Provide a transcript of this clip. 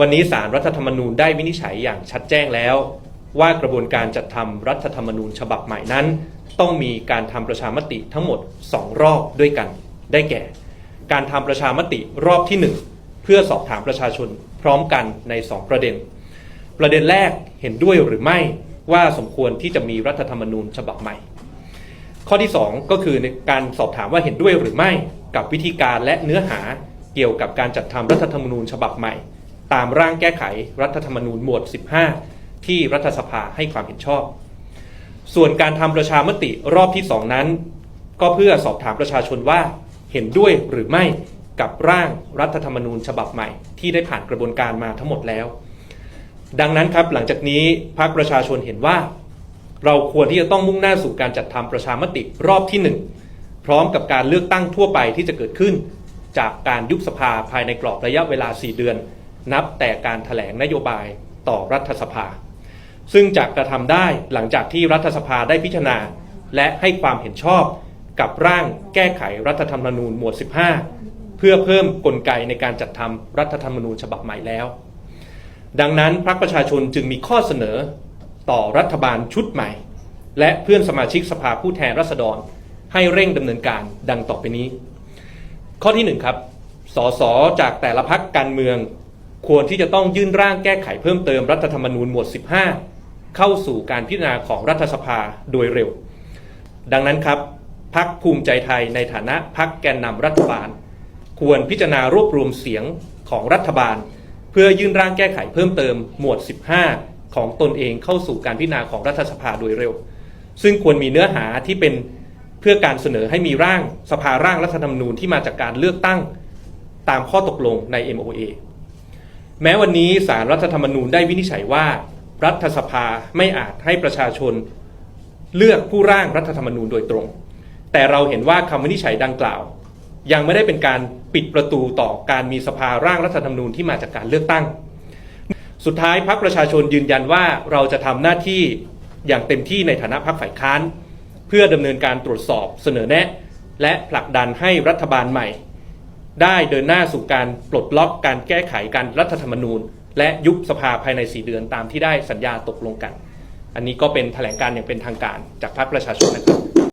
วันนี้สารรัฐธรรมนูญได้วินิจฉัยอย่างชัดแจ้งแล้ว ว่ากระบวนการจัดทำรัฐธรรมนูญฉบับใหม่นั้น ต้องมีการทำประชามติทั้งหมด 2 รอบด้วยกัน ได้แก่ การทำประชามติรอบที่ 1 เพื่อสอบถามประชาชนพร้อมกันใน 2 ประเด็น ประเด็นแรกเห็นด้วยหรือไม่ว่าสมควรที่จะมีรัฐธรรมนูญฉบับใหม่ ข้อที่ 2 ก็คือในการสอบถามว่าเห็นด้วยหรือไม่กับวิธีการและเนื้อหาเกี่ยวกับการจัดทำรัฐธรรมนูญฉบับใหม่ ตามร่างแก้ไขรัฐธรรมนูญหมวด 15 ที่รัฐสภาให้ความเห็นชอบ ส่วนการทำประชามติรอบที่2นั้น ก็เพื่อสอบถามประชาชนว่าเห็นด้วยหรือไม่กับร่างรัฐธรรมนูญฉบับใหม่ ที่ได้ผ่านกระบวนการมาทั้งหมดแล้ว ดังนั้นครับหลังจากนี้พรรคประชาชนเห็นว่า เราควรที่จะต้องมุ่งหน้าสู่การจัดทำประชามติรอบที่1พร้อมกับการเลือกตั้งทั่วไปที่จะเกิดขึ้น จากการยุบสภาภายในกรอบระยะเวลา 4 เดือน นับแต่การถแถลงนโยบายต่อรัฐสภา ซึ่งจะกระทำได้หลังจากที่รัฐสภาได้พิจารณา และให้ความเห็นชอบกับร่างแก้ไขรัฐธรรมนูญหมวด 15 เพื่อเพิ่มกลไกในการจัดทำรัฐธรรมนูญฉบับใหม่แล้ว ดังนั้นพรรคประชาชนจึงมีข้อเสนอต่อรัฐบาลชุดใหม่ และเพื่อนสมาชิกสภาผู้แทนราษฎร ให้เร่งดำเนินการดังต่อไปนี้ ข้อที่หนึ่งครับสสจากแต่ละพักการเมือง ควรที่จะต้องยื่นร่างแก้ไขเพิ่มเติมรัฐธรรมนูญหมวด 15 เข้าสู่การพิจารณาของรัฐสภาโดยเร็ว ดังนั้นครับพักภูมิใจไทยในฐานะพักแกนนำรัฐบาล ควรพิจารณารวบรวมเสียงของรัฐบาล เพื่อยื่นร่างแก้ไขเพิ่มเติมหมวด 15 ของตนเองเข้าสู่การพิจารณาของรัฐสภาโดยเร็ว ซึ่งควรมีเนื้อหาที่เป็นเพื่อการเสนอให้มีร่างสภาร่างรัฐธรรมนูญที่มาจากการเลือกตั้งตามข้อตกลงใน MOA แม้วันนี้สารรัฐธรรมนูญได้วินิจฉัยว่า รัฐสภาไม่อาจให้ประชาชน เลือกผู้ร่างรัฐธรรมนูญโดยตรง แต่เราเห็นว่าคำวินิจฉัยดังกล่าว ยังไม่ได้เป็นการปิดประตูต่อการมีสภาร่างรัฐธรรมนูญที่มาจากการเลือกตั้ง สุดท้ายพรรคประชาชนยืนยันว่าเราจะทำหน้าที่อย่างเต็มที่ในฐานะพรรคฝ่ายค้าน เพื่อดำเนินการตรวจสอบเสนอแนะ และผลักดันให้รัฐบาลใหม่ ได้เดินหน้าสู่การปลดล็อกการแก้ไขการรัฐธรรมนูญ และยุบสภาภายใน 4 เดือนตามที่ได้สัญญาตกลงกัน อันนี้ก็เป็นแถลงการอย่างเป็นทางการจากพรรคประชาชนนะครับ